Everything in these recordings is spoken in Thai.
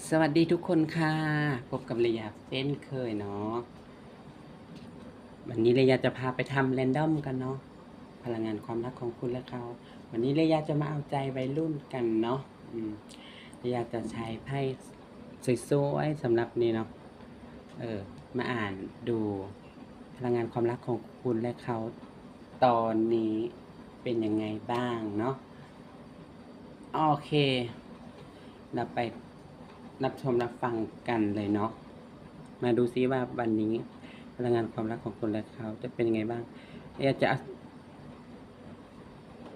สวัสดีทุกคนค่ะ พบกับเรียเช่นเคยเนาะวันนี้เรียจะพาไปทำแรนดอมกันเนาะพลังงานความรักของคุณและเขา วันนี้เรียจะมาเอาใจวัยรุ่นกันเนาะเรียจะใช้ไพ่สวยๆสำหรับนี่เนาะเออมาอ่านดูพลังงานความรักของคุณและเขา ตอนนี้เป็นยังไงบ้างเนาะโอเค เราไป รับชมรับฟังกันเลยเนาะมาดูซิว่าวันนี้พลังงานความรักของคนและเขาจะเป็นยังไงบ้างอยากจะ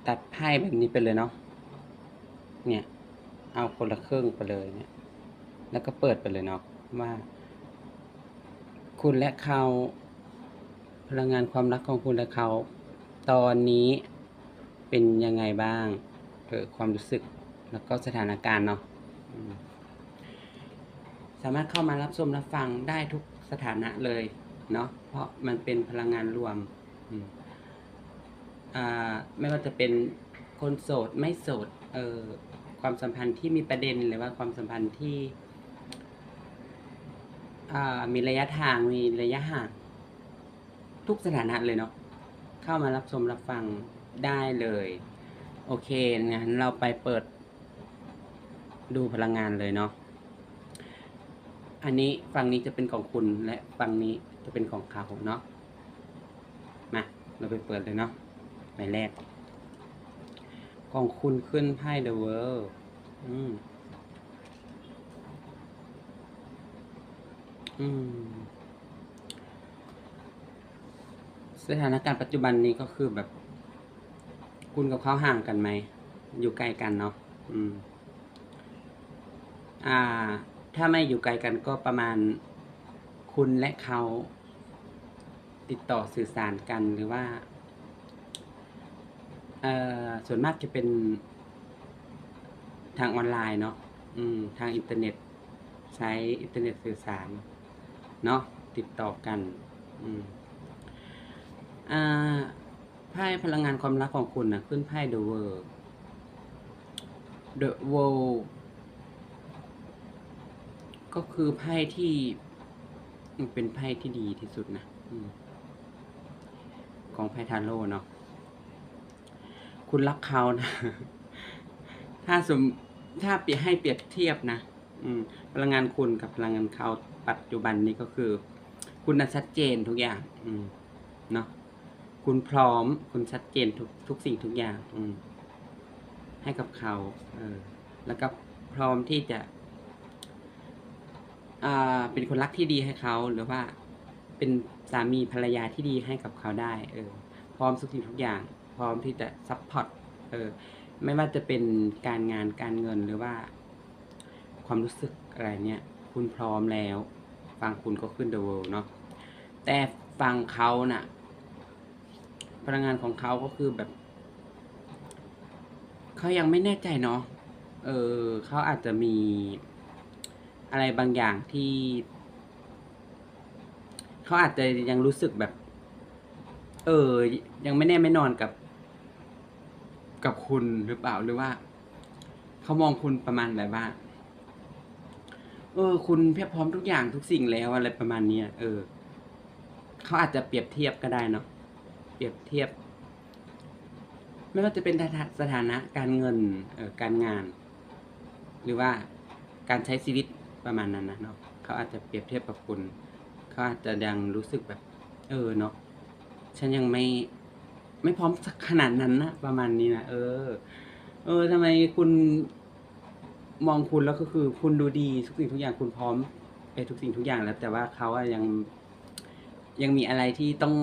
ตัดไพ่แบบนี้ไปเลยเนาะเนี่ย เอาคนละครึ่งไปเลยเนี่ย แล้วก็เปิดไปเลยเนาะว่า คุณและเขาพลังงานความรักของคุณและเขา ตอนนี้เป็นยังไงบ้างเออความรู้สึกแล้วก็สถานการณ์เนาะามารถเข้ามารับชมรับฟังได้ทุกสถานะเลยเนาะเพราะมันเป็นพลังงานรวมอืมอ่าไม่ว่าจะเป็นคนโสดไม่โสดเออความสัมพันธ์ที่มีประเด็นหรือว่าความสัมพันธ์ที่อ่ามีระยะทางมีระยะห่างทุกสถานะเลยเนาะเข้ามารับชมรับฟังได้เลย โอเคงั้นเราไปเปิดดูพลังงานเลยเนาะ อันนี้ฝั่งนี้จะเป็นของคุณและฝั่งนี้จะเป็นของเขาเนาะมาเราไปเปิดเลยเนาะหมายแรก ของคุณขึ้นไพ่ The World อืมอืมสถานการณ์ปัจจุบันนี้ก็คือแบบ คุณกับเขาห่างกันไหม อยู่ใกล้กันเนาะ อืม อ่า ถ้าไม่อยู่ไกลกันก็ประมาณคุณและเขาติดต่อสื่อสารกันหรือว่าเอ่อส่วนมากจะเป็นทางออนไลน์เนาะอืมทางอินเทอร์เน็ต ใช้อินเทอร์เน็ตสื่อสารเนาะติดต่อกัน อืมอ่าไพ่พลังงานความรักของคุณนะขึ้นไพ่ The World The World ก็คือไพ่ที่เป็นไพ่ที่ดีที่สุดนะอของไพ่ทาโร่เนาะคุณรักเขานะ ถ้าสมถ้าเปรียบให้เปรียบเทียบนะพลังงานคุณกับพลังงานเขาปัจจุบันนี้ก็คือ คุณน่ะชัดเจนทุกอย่าง อืมเนาะคุณพร้อม คุณชัดเจนทุกทุกสิ่งทุกอย่าง อืมให้กับเขา เออ แล้วก็พร้อมที่จะ อ่าเป็นคนรักที่ดีให้เขาหรือว่า เป็นสามีภรรยาที่ดีให้กับเขาได้ เออ พร้อมทุกสิ่งทุกอย่าง พร้อมที่จะซัพพอร์ตเออ ไม่ว่าจะเป็นการงานการเงินหรือว่า ความรู้สึกอะไรเนี่ย คุณพร้อมแล้วฟังคุณก็ขึ้น The World เนาะแต่ฟังเขาน่ะ พลังงานของเขาก็คือแบบเขายังไม่แน่ใจเนาะเออเขาอาจจะมี อะไรบางอย่างที่ เขาอาจจะยังรู้สึกแบบ เออ ยังไม่แน่ไม่นอนกับ กับคุณหรือเปล่าหรือว่า เขามองคุณประมาณแบบว่า เออ คุณเพียบพร้อมทุกอย่างทุกสิ่งแล้วอะไรประมาณเนี้ยเออ เขาอาจจะเปรียบเทียบก็ได้เนาะเปรียบเทียบ ไม่ว่าจะเป็นสถานะการเงินเออการงาน หรือว่าการใช้ชีวิต ประมาณนั้นนะเนาะเขาอาจจะเปรียบเทียบกับคุณเขาอาจจะยังรู้สึกแบบ เออเนาะฉันยังไม่ไม่พร้อมสักขนาดนั้นนะประมาณนี้นะเออ เออทำไมคุณมองคุณแล้วก็คือ คุณดูดีทุกสิ่งทุกอย่างคุณพร้อมไปทุกสิ่งทุกอย่างแล้ว แต่ว่าเขาอะยังยังมีอะไรที่ต้อง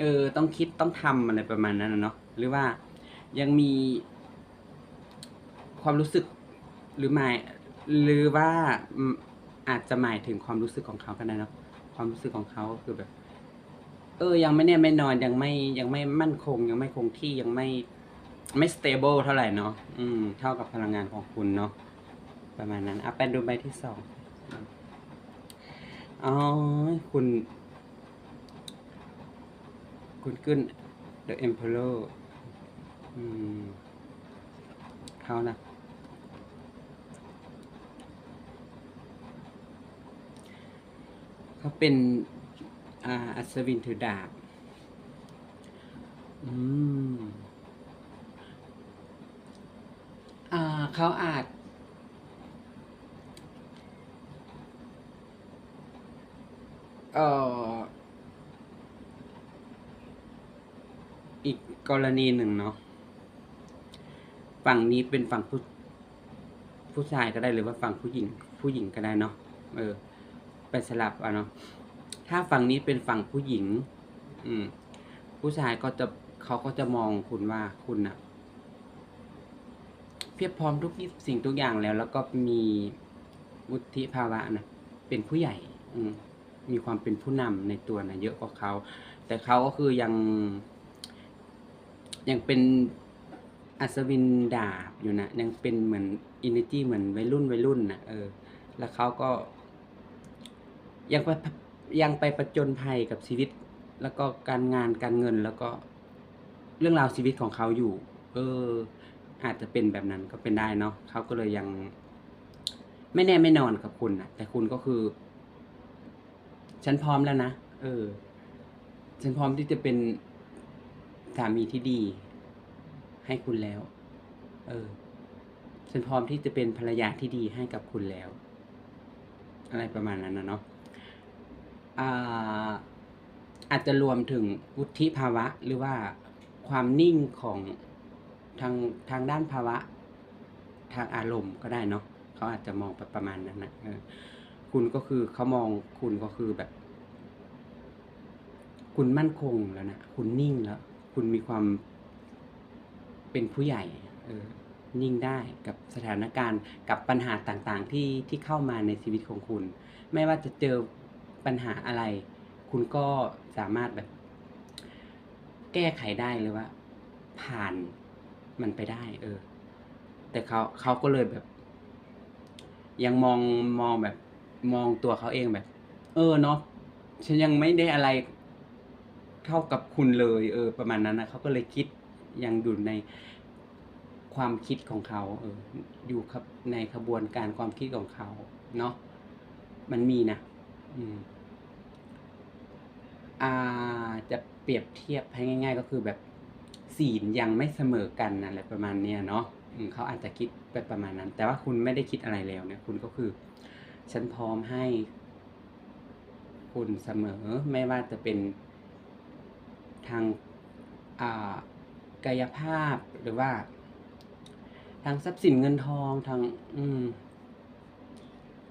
เออ ต้องคิดต้องทำอะไรประมาณนั้นนะเนาะหรือว่ายังมีความรู้สึกหรือหมาย หรือว่าอาจจะหมายถึงความรู้สึกของเขาก็ได้เนาะความรู้สึกของเขาคือแบบ เออ ยังไม่แน่ไม่นอนยังไม่ยังไม่มั่นคง ยังไม่คงที่ยังไม่ไม่ stable เท่าไหร่เนาะอืม เท่ากับพลังงานของคุณเนาะประมาณนั้นอะไปดูใบที่สองอ๋อคุณ คุณขึ้น The Emperor อืมเขานะ เขาเป็นอาอัศวินถือดาบ อืมอ่าเขาอาจ เอ่อ อีกกรณีหนึ่งเนาะ ฝั่งนี้เป็นฝั่งผู้ผู้ชายก็ได้หรือว่าฝั่งผู้หญิง ผู้หญิงก็ได้เนาะ เออ ไปสลับเอาเนาะถ้าฝั่งนี้เป็นฝั่งผู้หญิง อืม ผู้ชายก็จะเขาก็จะมองคุณว่าคุณน่ะเพียบพร้อมทุกสิ่งทุกอย่างแล้ว แล้วก็มีวุฒิภาวะนะเป็นผู้ใหญ่ อืมมีความเป็นผู้นำในตัวนะเยอะกว่าเขา แต่เขาก็คือยัง ยังเป็นอัศวินดาบอยู่นะยังเป็นเหมือนอินเนจีเหมือนวัยรุ่นวัยรุ่นนะเออ แล้วเขาก็ ยังไปยังไปประจนภัยกับชีวิต แล้วก็การงานการเงินแล้วก็เรื่องราวชีวิตของเขาอยู่ เออ อาจจะเป็นแบบนั้นก็เป็นได้เนาะเขาก็เลยยัง ไม่แน่ไม่นอนกับคุณนะแต่คุณก็คือ ฉันพร้อมแล้วนะเออ ฉันพร้อมที่จะเป็นสามีที่ดี ให้คุณแล้ว เออ ฉันพร้อมที่จะเป็นภรรยาที่ดีให้กับคุณแล้ว อะไรประมาณนั้นนะเนาะ อาจจะรวมถึงวุฒิภาวะหรือว่าความนิ่งของทางทางด้านภาวะ ทางอารมณ์ก็ได้เนาะเขาอาจจะมองไปประมาณนั้นนะคุณก็คือเขามองคุณก็คือแบบ คุณมั่นคงแล้วนะคุณนิ่งแล้ว คุณมีความเป็นผู้ใหญ่เออนิ่งได้กับสถานการณ์กับปัญหาต่างๆ ที่ที่เข้ามาในชีวิตของคุณ ไม่ว่าจะเจอ ปัญหาอะไร คุณก็สามารถแบบ แก้ไขได้เลยว่า ผ่านมันไปได้ เออ แต่เขาเขาก็เลยแบบ ยังมองมองแบบ มองตัวเขาเองแบบ เออเนาะฉันยังไม่ได้อะไรเท่ากับคุณเลย เออ ประมาณนั้นนะเขาก็เลยคิดยังอยู่ในความคิดของเขาเอออยู่ครับในขบวนการความคิดของเขา เนาะมันมีนะ อืม จะเปรียบเทียบให้ง่าย ๆ ก็คือแบบศีลยังไม่เสมอกันอะไรประมาณเนี้ยเนาะเขาอาจจะคิดไปประมาณนั้น แต่ว่าคุณไม่ได้คิดอะไรแล้วเนี่ยคุณก็คือ ฉันพร้อมให้ คุณเสมอไม่ว่าจะเป็นทางกายภาพหรือว่า ทางทรัพย์สินเงินทองทาง อืม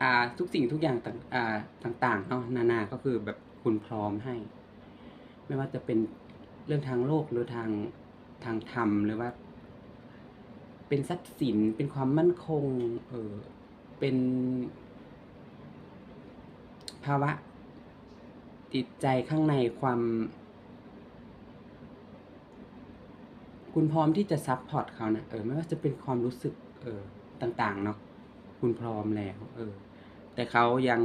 อ่า ทุกสิ่งทุกอย่างต่างต่างๆเนาะนานาก็คือแบบคุณพร้อมให้ ไม่ว่าจะเป็นเรื่องทางโลกหรือทางทางธรรมหรือว่า เป็นทรัพย์สินเป็นความมั่นคง เออเป็น ภาวะจิตใจข้างในความ คุณพร้อมที่จะซัพพอร์ตเขานะเออไม่ว่าจะเป็นความรู้สึก เออต่างๆเนาะคุณพร้อมแล้ว เออ แต่เขายัง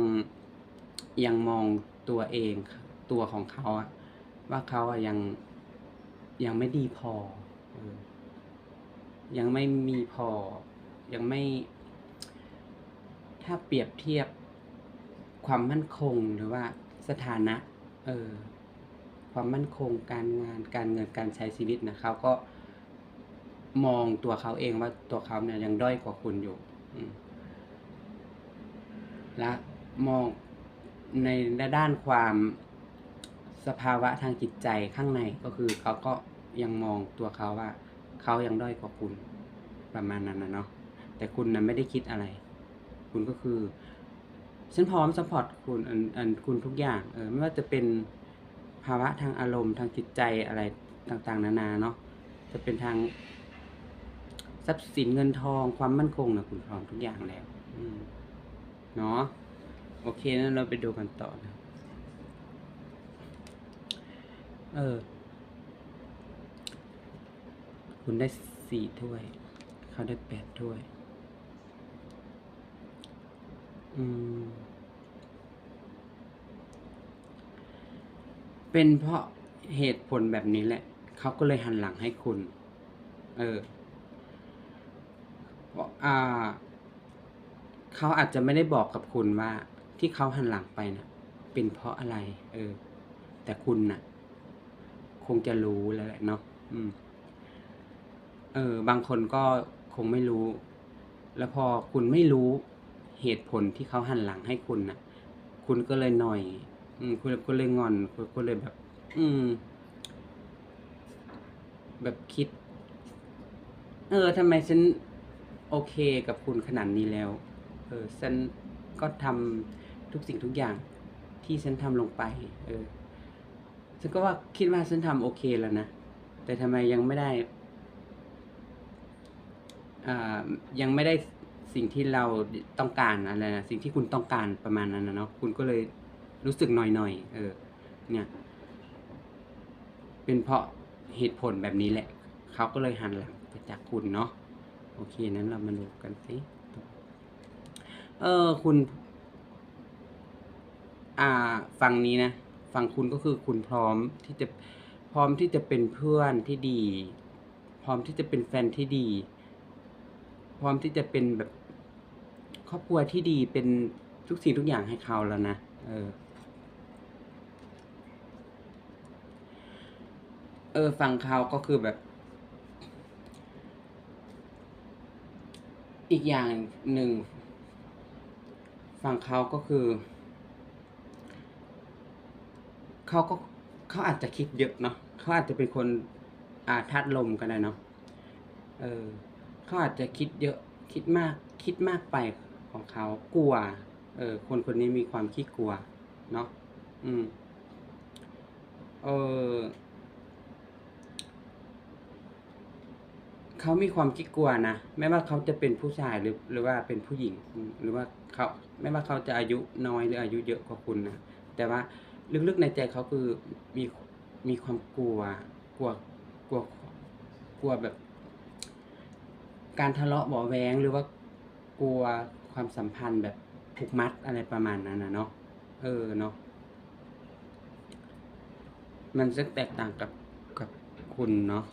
ยังมองตัวเองตัวของเขาอะ ว่าเขาอะยังยังไม่ดีพอยังไม่มีพอ ยังไม่ ถ้าเปรียบเทียบความมั่นคงหรือว่าสถานะ เออ ความมั่นคงการงานการเงินการใช้ชีวิตนะเขาก็มองตัวเขาเองว่าตัวเขาเนี่ยยังด้อยกว่าคุณอยู่และมองในด้านความ สภาวะทางจิตใจข้างในก็คือเขาก็ยังมองตัวเขาว่า เขายังด้อยกว่าคุณประมาณนั้นนะเนาะแต่คุณนั้นไม่ได้คิดอะไร คุณก็คือ ฉันพร้อมสปอร์ตคุณอันอันคุณทุกอย่างเออไม่ว่าจะเป็นภาวะทางอารมณ์ทางจิตใจอะไรต่างๆ นานาเนาะจะเป็นทางทรัพย์สินเงินทองความมั่นคงนะคุณพร้อมทุกอย่างแล้วเนาะโอเคนั้นเราไปดูกันต่อนะ เออ คุณได้สี่ถ้วย เขาได้แปดถ้วย อืม เป็นเพราะเหตุผลแบบนี้แหละ เขาก็เลยหันหลังให้คุณ เออเพราะอ่า เขาอาจจะไม่ได้บอกกับคุณว่า ที่เขาหันหลังไปนะ่ะ เป็นเป็นเพราะอะไร เออ แต่คุณน่ะ คงจะรู้แล้วแหละเนาะอืม เออ บางคนก็คงไม่รู้ แล้วพอคุณไม่รู้เหตุผลที่เขาหันหลังให้คุณน่ะ คุณก็เลยหน่อย อืม คุณก็เลยงอน คุณก็เลยแบบ อืม แบบคิด เออทำไมฉันโอเคกับคุณขนาดนี้แล้ว เออ ฉันก็ทำทุกสิ่งทุกอย่างที่ฉันทำลงไป เออ ฉันก็ว่าคิดว่าฉันทำโอเคแล้วนะ แต่ทำไมยังไม่ได้อ่ายังไม่ได้สิ่งที่เราต้องการอะไรนะสิ่งที่คุณต้องการประมาณนั้นนะเนาะคุณก็เลยรู้สึกหน่อยๆเออ เนี่ย เป็นเพราะเหตุผลแบบนี้แหละเขาก็เลยหันหลังไปจากคุณเนาะโอเคนั้นเรามาดูกันสิเออคุณ อ่าฝั่งนี้นะ ฝั่งคุณก็คือคุณพร้อมที่จะพร้อมที่จะเป็นเพื่อนที่ดี พร้อมที่จะเป็นแฟนที่ดี พร้อมที่จะเป็นแบบครอบครัวที่ดีเป็นทุกสิ่งทุกอย่างให้เขาแล้วนะเออเออฝั่งเขาก็คือแบบ อีกอย่างหนึ่งฝั่งเขาก็คือ เขาก็เขาอาจจะคิดเยอะเนาะเขาอาจจะเป็นคนอ่าธาตุลมก็ได้เนาะเออเขาอาจจะคิดเยอะคิดมากคิดมากไปของเขากลัว เออคนคนนี้มีความขี้กลัวเนาะอืมเออเขามีความขี้กลัวนะไม่ว่าเขาจะเป็นผู้ชายหรือหรือว่าเป็นผู้หญิง หรือว่าเขาไม่ว่าเขาจะอายุน้อยหรืออายุเยอะกว่าคุณนะแต่ว่า ลึกๆในใจเขาคือมีมีความกลัว กลัวกลัวกลัวแบบ การทะเลาะเบาะแว้งหรือว่ากลัวความสัมพันธ์แบบผูกมัดอะไรประมาณนั้นนะเนาะเออเนาะมันจะแตกต่างกับกับคุณเนาะ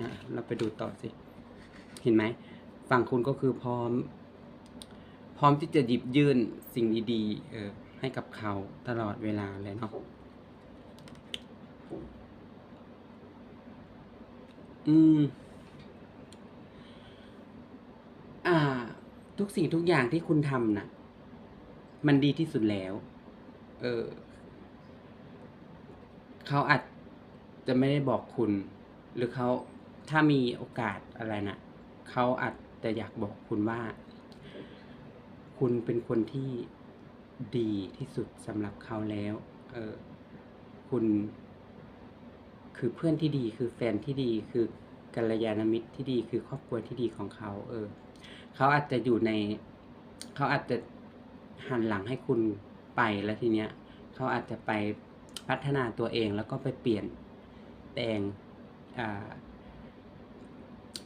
อ่าเราไปดูต่อสิ เห็นไหมฝั่งคุณก็คือพร้อม พร้อมที่จะหยิบยื่นสิ่งดีๆเออ ให้กับเขาตลอดเวลาเลยเนาะอืม อ่า ทุกสิ่งทุกอย่างที่คุณทำน่ะ มันดีที่สุดแล้ว เออ เขาอาจจะไม่ได้บอกคุณ หรือเขาถ้ามีโอกาสอะไรน่ะ เขาอาจจะอยากบอกคุณว่า คุณเป็นคนที่ ดีที่สุดสำหรับเขาแล้วเออคุณคือเพื่อนที่ดีคือแฟนที่ดีคือกัลยาณมิตรที่ดีคือครอบครัวที่ดีของเขา เออ เขาอาจจะอยู่ใน เขาอาจจะหันหลังให้คุณไปแล้วทีเนี้ย เขาอาจจะไปพัฒนาตัวเองแล้วก็ไปเปลี่ยนแปลง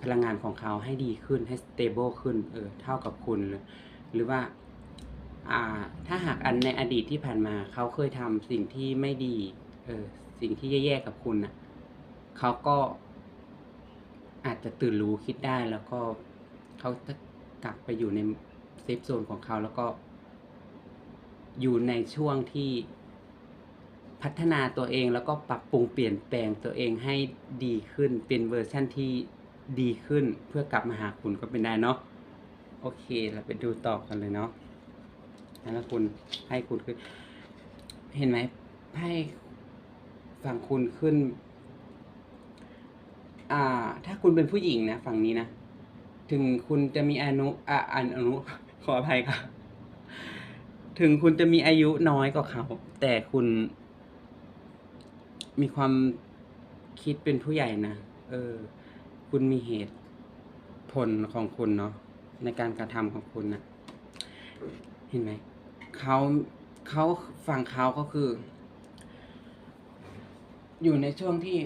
พลังงานของเขาให้ดีขึ้นให้สเตเบิลขึ้น เออ เท่ากับคุณ หรือว่า ถ้าหากอันในอดีตที่ผ่านมา เขาเคยทำสิ่งที่ไม่ดีเออสิ่งที่แย่ๆกับคุณน่ะเขาก็อาจจะตื่นรู้คิดได้แล้วก็เขาจะกลับไปอยู่ในเซฟโซนของเขาแล้วก็อยู่ในช่วงที่พัฒนาตัวเองแล้วก็ปรับปรุงเปลี่ยนแปลงตัวเองให้ดีขึ้นเป็นเวอร์ชันที่ดีขึ้นเพื่อกลับมาหาคุณก็เป็นได้เนาะโอเค เราไปดูต่อกันเลยเนาะ แล้วคุณไพ่คุณขึ้น เห็นไหมไพ่ฝั่งคุณขึ้น อ่า ถ้าคุณเป็นผู้หญิงนะฝั่งนี้นะ ถึงคุณจะมีอนุอ่าอนุ ขออภัยครับถึงคุณจะมีอายุน้อยกว่าเขา แต่คุณมีความคิดเป็นผู้ใหญ่นะ เออ คุณมีเหตุผลของคุณเนาะในการกระทำของคุณนะ เห็นไหม เขาเขาฝั่งเขาก็คือ อยู่ในช่วงที่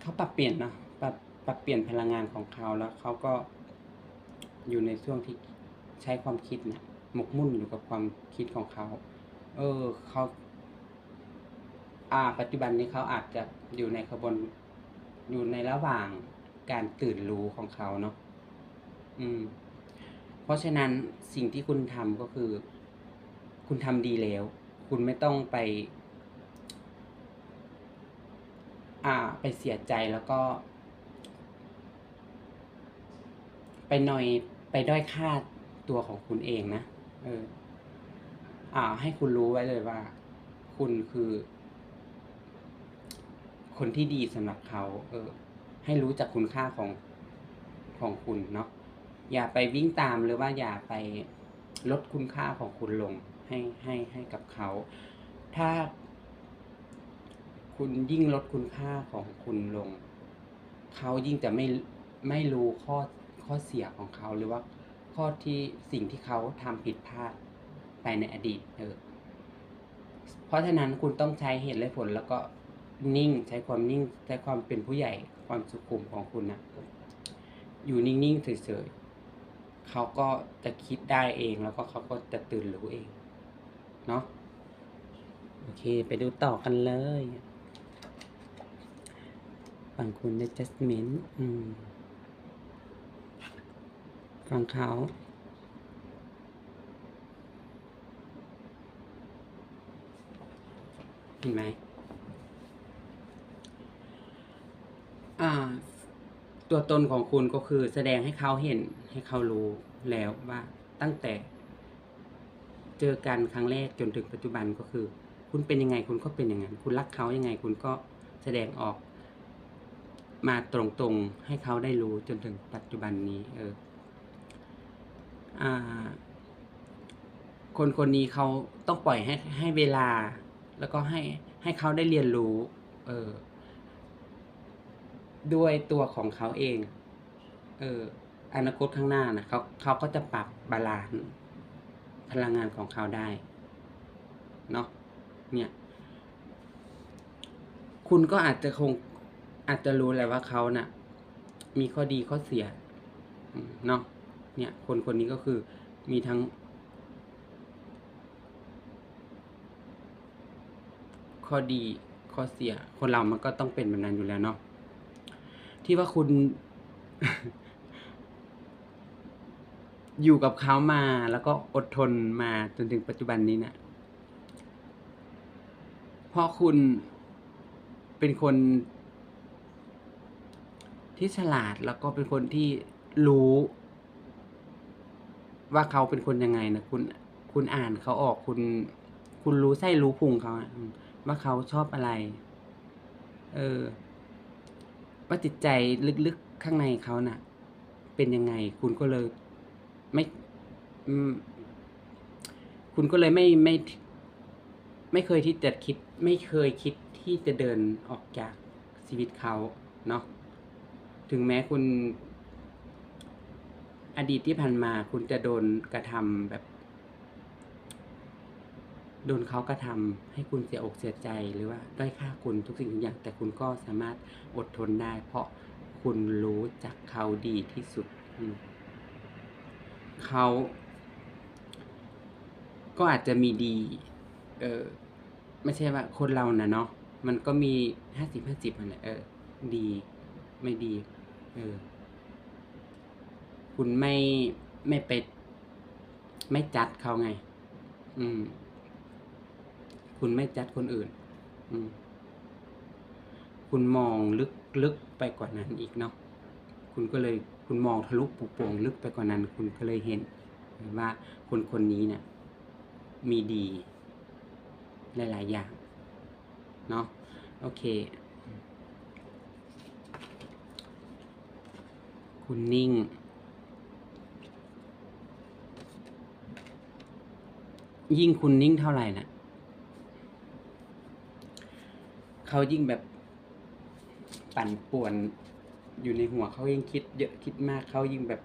เขาปรับเปลี่ยนนะปรับปรับเปลี่ยนพลังงานของเขาแล้วเขาก็อยู่ในช่วงที่ใช้ความคิดเนี่ยหมกมุ่นอยู่กับความคิดของเขา เออเขาอ่า ปัจจุบันนี้เขาอาจจะอยู่ในขบวนอยู่ในระหว่างการตื่นรู้ของเขาเนาะอืม เพราะฉะนั้นสิ่งที่คุณทำก็คือ คุณทำดีแล้ว คุณไม่ต้องไป อ่า ไปเสียใจแล้วก็ ไปหน่อยไปด้อยค่าตัวของคุณเองนะ เออ อ่า ให้คุณรู้ไว้เลยว่า คุณคือ คนที่ดีสำหรับเขา เออ ให้รู้จักคุณค่าของของคุณเนาะ อย่าไปวิ่งตามหรือว่าอย่าไปลดคุณค่าของคุณลงให้ให้ให้กับเขา ถ้า คุณยิ่งลดคุณค่าของคุณลง เขายิ่งจะไม่ไม่รู้ข้อข้อเสียของเขาหรือว่าข้อที่สิ่งที่เขาทำผิดพลาดไปในอดีตเออเพราะฉะนั้นคุณต้องใช้เหตุและผลแล้วก็นิ่งใช้ความนิ่งใช้ความเป็นผู้ใหญ่ความสุขุมของคุณนะอยู่นิ่งๆเฉยๆ เขาก็จะคิดได้เองแล้วก็เขาก็จะตื่นรู้เองเนาะโอเค ไปดูต่อกันเลยฝั่งคุณใน adjustment ฝั่งเขาเห็นไหมอ่า ตัวตนของคุณก็คือแสดงให้เขาเห็น ให้เขารู้แล้วว่าตั้งแต่ เจอกันครั้งแรกจนถึงปัจจุบันก็คือ คุณเป็นยังไงคุณก็เป็นอย่างนั้น คุณรักเขายังไงคุณก็แสดงออกมาตรงๆให้เขาได้รู้จนถึงปัจจุบันนี้ เอออคนคนนี้เขาต้องปล่อยให้ให้เวลา แล้วก็ให้ให้เขาได้เรียนรู้ เออ ด้วยตัวของเขาเอง เออ อนาคตข้างหน้านะเขาเขาก็จะปรับบาลานซ์พลังงานของเขาได้เนาะเนี่ย คุณก็อาจจะคงอาจจะรู้แหละว่าเขานะ่ะ มีข้อดีข้อเสียเนาะเนี่ย คนคนนี้ก็คือมีทั้ง ข้อดีข้อเสีย คนเรามันก็ต้องเป็นแบบนั้นอยู่แล้วเนาะที่ว่าคุณ อยู่กับเขามาแล้วก็อดทนมาจนถึงปัจจุบันนี้เนะี่ยเพราะคุณเป็นคนที่ฉลาดแล้วก็เป็นคนที่รู้ ว่าเขาเป็นคนยังไงนะคุณคุณอ่านเขาออกคุณคุณรู้ไส้รู้พุงเขาว่าเขาชอบอะไร เออ ว่าจิตใจลึกๆข้างในเขาน่ะ เป็นยังไง คุณก็เลย ไม่คุณก็เลยไม่ไม่ ไม่เคยที่จะคิด ไม่เคยคิดที่จะเดินออกจากชีวิตเขาเนาะถึงแม้คุณ อดีตที่ผ่านมา คุณจะโดนกระทำแบบ โดนเขากระทำให้คุณเสียอกเสียใจหรือว่าด้อยค่าคุณทุกสิ่งทุกอย่าง แต่คุณก็สามารถอดทนได้ เพราะคุณรู้จักเขาดีที่สุด เขาก็อาจจะมีดี เออ ไม่ใช่ว่าคนเรานะเนาะ มันก็มีห้าสิบห้าสิบมันแหละเออ ดี ไม่ดี เออ คุณไม่ไม่ไปไม่จัดเขาไง อืม คุณไม่จัดคนอื่น อืม คุณมองลึกลึกไปกว่านั้นอีกเนาะ คุณก็เลย คุณมองทะลุปุโปร่งลึกไปกว่านั้น คุณก็เลยเห็นว่าคนคนนี้เนี่ยมีดีหลาย ๆ อย่าง เนาะโอเค คุณนิ่ง ยิ่งคุณนิ่งเท่าไหร่น่ะเขายิ่งแบบปั่นป่วน อยู่ในหัวเขายิ่งคิดเยอะคิดมากเขายิ่งแบบ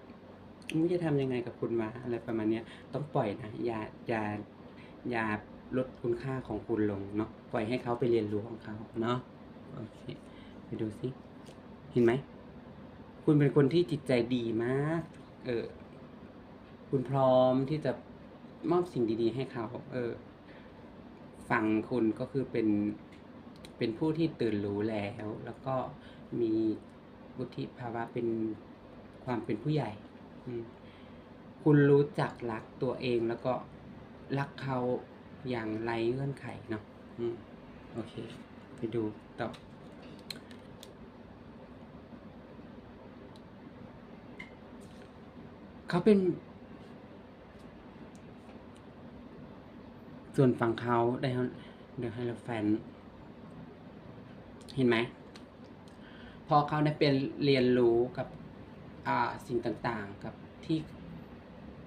ไม่จะทำยังไงกับคุณวะอะไรประมาณเนี้ยต้องปล่อยนะอย่าอย่าอย่าลดคุณค่าของคุณลงเนาะปล่อยให้เขาไปเรียนรู้ของเขาเนาะโอเคไปดูสิเห็นไหมคุณเป็นคนที่จิตใจดีมาก เออ คุณพร้อมที่จะมอบสิ่งดี ๆ ให้เขา เออ ฝั่งคุณก็คือเป็น เป็นผู้ที่ตื่นรู้แล้ว แล้วก็มี วุฒิภาวะเป็นความเป็นผู้ใหญ่ คุณรู้จักรักตัวเองแล้วก็รักเขาอย่างไรเงื่อนไขเนาะอโอเค ไปดูต่อเขาเป็น ส่วนฝั่งเขาได้เดอะไฮโลแฟน เห็นไหม พอเขาได้เป็นเรียนรู้กับอ่าสิ่งต่างๆ กับที่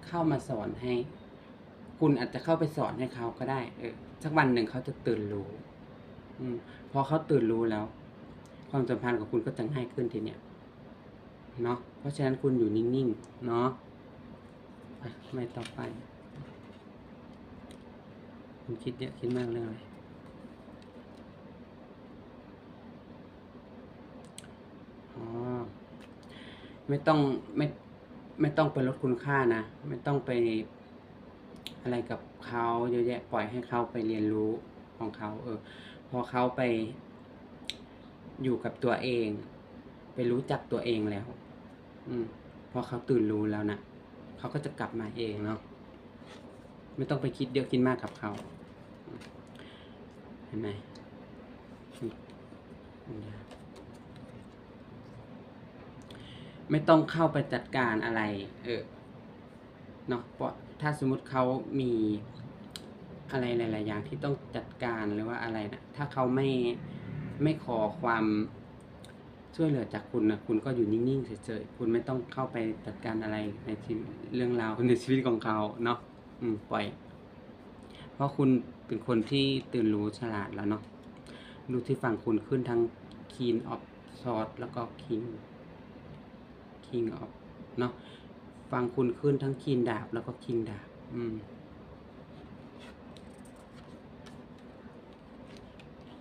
เข้ามาสอนให้ คุณอาจจะเข้าไปสอนให้เขาก็ได้ เออสักวันหนึ่งเขาจะตื่นรู้อพอเขาตื่นรู้แล้ว ความสัมพันธ์ของคุณก็จะง่ายขึ้นทีเนี้ยเนาะเพราะฉะนั้นคุณอยู่นิ่งๆเนาะไม่ต่อไป คุณคิดเยอะคิดมากเรื่องอะไร อ๋อ ไม่ต้องไม่ไม่ต้องไปลดคุณค่านะ ไม่ต้องไปอะไรกับเขาเยอะแยะปล่อยให้เขาไปเรียนรู้ของเขา เออ พอเขาไปอยู่กับตัวเอง ไปรู้จักตัวเองแล้ว อืมพอเขาตื่นรู้แล้วนะเขาก็จะกลับมาเองเนาะไม่ต้องไปคิดเยอะคิดมากกับเขาเห็นไหมอืม ไม่ต้องเข้าไปจัดการอะไร เออเนาะเพราะถ้าสมมุติเขามีอะไรหลาย ๆ อย่างที่ต้องจัดการหรือว่าอะไรนะถ้าเขาไม่ไม่ขอความช่วยเหลือจากคุณนะคุณก็อยู่นิ่ง ๆ เฉย ๆ คุณไม่ต้องเข้าไปจัดการอะไรในชีวิตเรื่องราวในชีวิตของเขาเนาะอืมปล่อย เพราะคุณเป็นคนที่ตื่นรู้ฉลาดแล้วเนาะดูที่ฝั่งคุณขึ้นทั้ง King of Swords แล้วก็ King King of เนาะฟังคุณขึ้นทั้ง King ดาบแล้วก็ King ดาบ อืม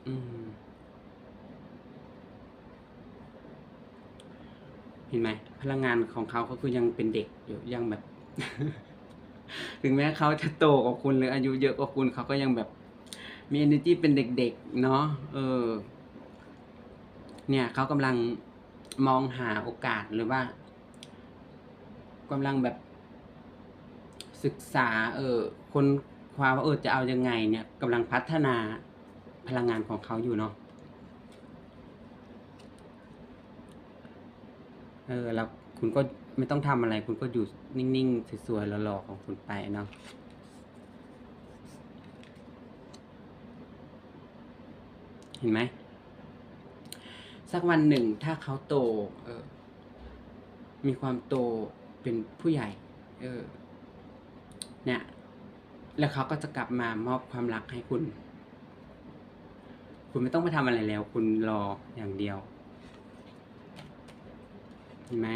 อืม เห็นไหมพลังงานของเขาก็คือยังเป็นเด็กอยู่ยังแบบ ถึงแม้เขาจะโตกว่าคุณหรืออายุเยอะกว่าคุณเขาก็ยังแบบ มี energy เป็นเด็กๆ เนาะเออ เนี่ยเขากำลังมองหาโอกาสหรือว่า กำลังแบบ ศึกษา เออคนความว่าเออจะเอายังไง เนี่ยกำลังพัฒนาพลังงานของเขาอยู่เนาะเออแล้วคุณก็ไม่ต้องทำอะไร คุณก็อยู่นิ่งๆสวยๆหล่อๆของคุณไปเนาะเห็นไหมสักวันหนึ่งถ้าเขาโตเออมีความโต เป็นผู้ใหญ่ เออ เนี่ย แล้วเขาก็จะกลับมามอบความรักให้คุณ คุณไม่ต้องไปทำอะไรแล้ว คุณรออย่างเดียว เห็นไหม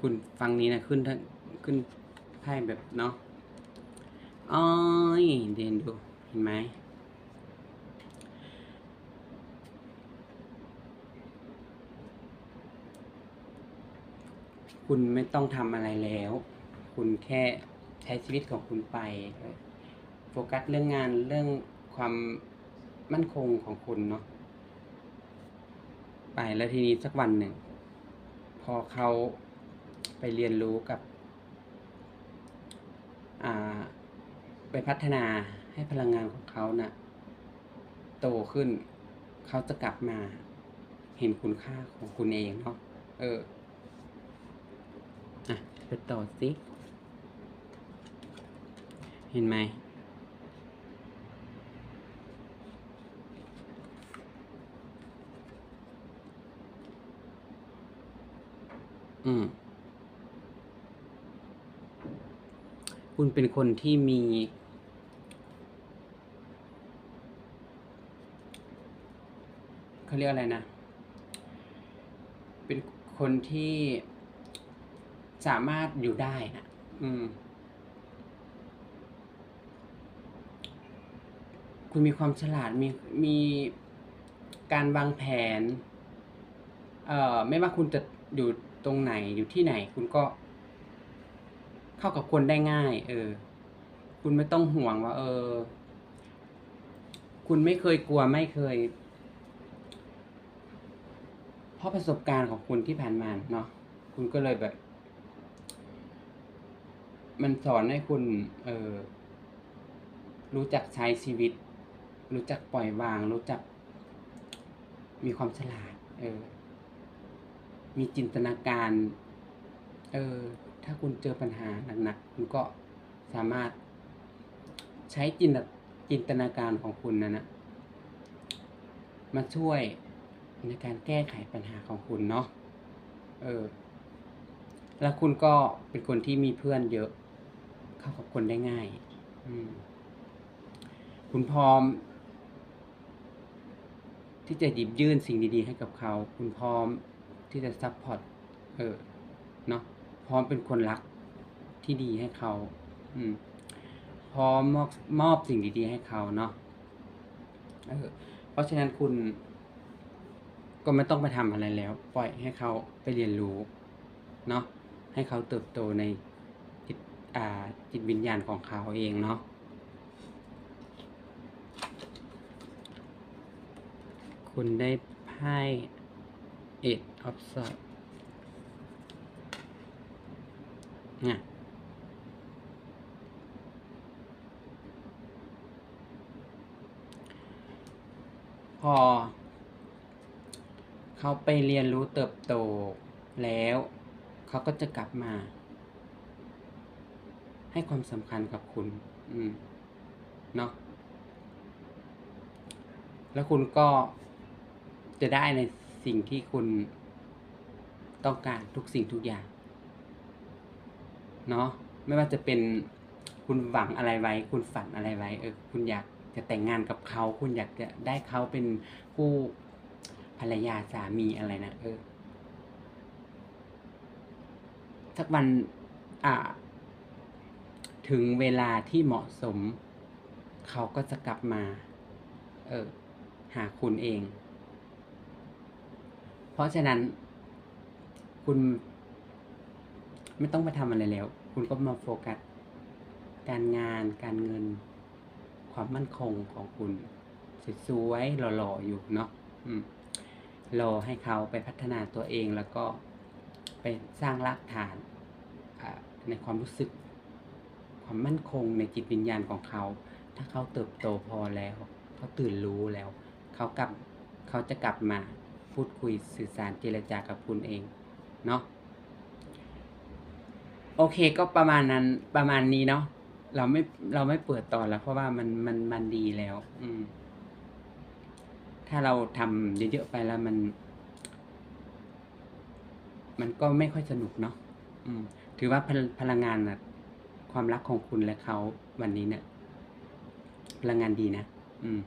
คุณฟังนี้นะขึ้นทั้งขึ้นไพ่แบบเนาะอ้อยเดนดู เห็นไหม คุณไม่ต้องทำอะไรแล้ว คุณแค่ใช้ชีวิตของคุณไป โฟกัสเรื่องงานเรื่องความมั่นคงของคุณเนาะไปแล้วทีนี้สักวันหนึ่ง พอเขาไปเรียนรู้กับอ่าไปพัฒนาให้พลังงานของเขานะ่ะ โตขึ้น เขาจะกลับมา เห็นคุณค่าของคุณเองเนาะเออ ไปต่อสิ เห็นไหม อืม คุณเป็นคนที่มีเขาเรียกอะไรนะ เป็นคนที่ สามารถอยู่ได้นะอืม คุณมีความฉลาดมีมีการวางแผน เอ่อ ไม่ว่าคุณจะอยู่ตรงไหนอยู่ที่ไหน คุณก็ เข้ากับคนได้ง่าย เออ คุณไม่ต้องห่วงว่า เออ คุณไม่เคยกลัวไม่เคย เพราะประสบการณ์ของคุณที่ผ่านมาเนาะคุณก็เลยแบบ มันสอนให้คุณ เออรู้จักใช้ชีวิต รู้จักปล่อยวาง รู้จัก มีความฉลาด เออ มีจินตนาการ เออ ถ้าคุณเจอปัญหาหนักๆคุณก็สามารถใช้จินตจินตนาการของคุณนั่นะมาช่วยในการแก้ไขปัญหาของคุณเนาะ เออ แล้วคุณก็เป็นคนที่มีเพื่อนเยอะ เข้ากับคนได้ง่าย คุณพร้อม ที่จะหยิบยื่นสิ่งดีๆ ให้กับเขา คุณพร้อมที่จะซัปพอร์ตเออเนาะพร้อมเป็นคนรักที่ดีให้เขา อืม พร้อมมอบมอบสิ่งดีๆ ให้เขาเนาะเออเพราะฉะนั้นคุณ ก็ไม่ต้องไปทำอะไรแล้ว ปล่อยให้เขาไปเรียนรู้ เนาะให้เขาเติบโตใน จิตวิญญาณของเขาเองเนาะคุณได้ไพ่ Eight of s o r t เนี่ยพอ เขาไปเรียนรู้เติบโตแล้ว เขาก็จะกลับมา ให้ความสำคัญกับคุณ อืม เนาะ แล้วคุณก็จะได้ในสิ่งที่คุณต้องการทุกสิ่งทุกอย่าง เนาะ ไม่ว่าจะเป็นคุณหวังอะไรไว้ คุณฝันอะไรไว้ เออ คุณอยากจะแต่งงานกับเขา คุณอยากจะได้เขาเป็นคู่ภรรยาสามีอะไรนะ เออ สักวัน อ่า ถึงเวลาที่เหมาะสม เขาก็จะกลับมา เออ หาคุณเอง เพราะฉะนั้น คุณไม่ต้องไปทำอะไรแล้ว คุณก็มาโฟกัส การงาน การเงิน ความมั่นคงของคุณสวยๆหล่อๆอยู่เนาะรอให้เขาไปพัฒนาตัวเองแล้วก็ไปสร้างรากฐานในความรู้สึก ความมั่นคงในจิตวิญญาณของเขา ถ้าเขาเติบโตพอแล้ว เขาตื่นรู้แล้ว เขากลับเขาจะกลับมาพูดคุยสื่อสารเจรจากับคุณเองเนาะโอเคก็ประมาณนั้นประมาณนี้เนาะเราไม่เราไม่เปิดต่อแล้ว เพราะว่ามันมันมันดีแล้ว อืม ถ้าเราทำเยอะๆไปแล้วมัน มันก็ไม่ค่อยสนุกเนาะอืม ถือว่าพลังงานนะ ความรักของคุณและเขาวันนี้เนี่ยพลังงานดีนะ อืม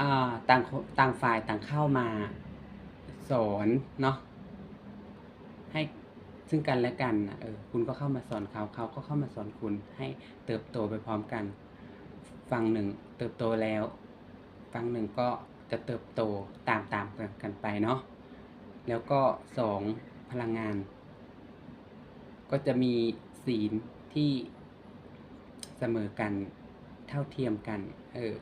อ่าต่างต่างฝ่ายต่างเข้ามาสอนเนาะให้ซึ่งกันและกันนะเออคุณก็เข้ามาสอนเขาเขาก็เข้ามาสอนคุณ ให้เติบโตไปพร้อมกัน ฝั่งหนึ่ง เติบโตแล้วฝั่งหนึ่งก็จะเติบโตตามๆกันกันไปเนาะแล้วก็2พลังงาน ก็จะมีศีลที่เสมอกันเท่าเทียมกัน เออ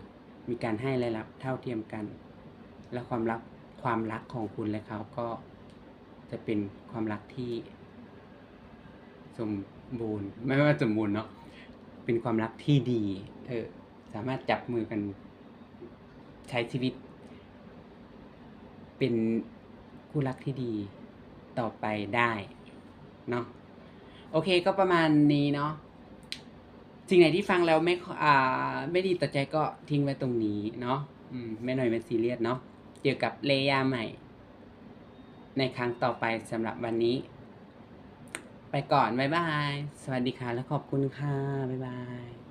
มีการให้และรับเท่าเทียมกัน และความรักความรักของคุณและเขาก็จะเป็นความรักที่ สมบูรณ์ ไม่ว่าสมบูรณ์เนาะเป็นความรักที่ดี เออ สามารถจับมือกันใช้ชีวิต เป็นคู่รักที่ดีต่อไปได้ เนาะ โอเคก็ประมาณนี้เนาะสิ่งไหนที่ฟังแล้วไม่อ่าไม่ดีต่อใจก็ทิ้งไว้ตรงนี้เนาะอืมไม่หน่อยไม่ซีเรียสเนาะเจอกับเลยาใหม่ ในครั้งต่อไปสำหรับวันนี้ ไปก่อน บ๊ายบาย สวัสดีค่ะ และขอบคุณค่ะ บ๊ายบาย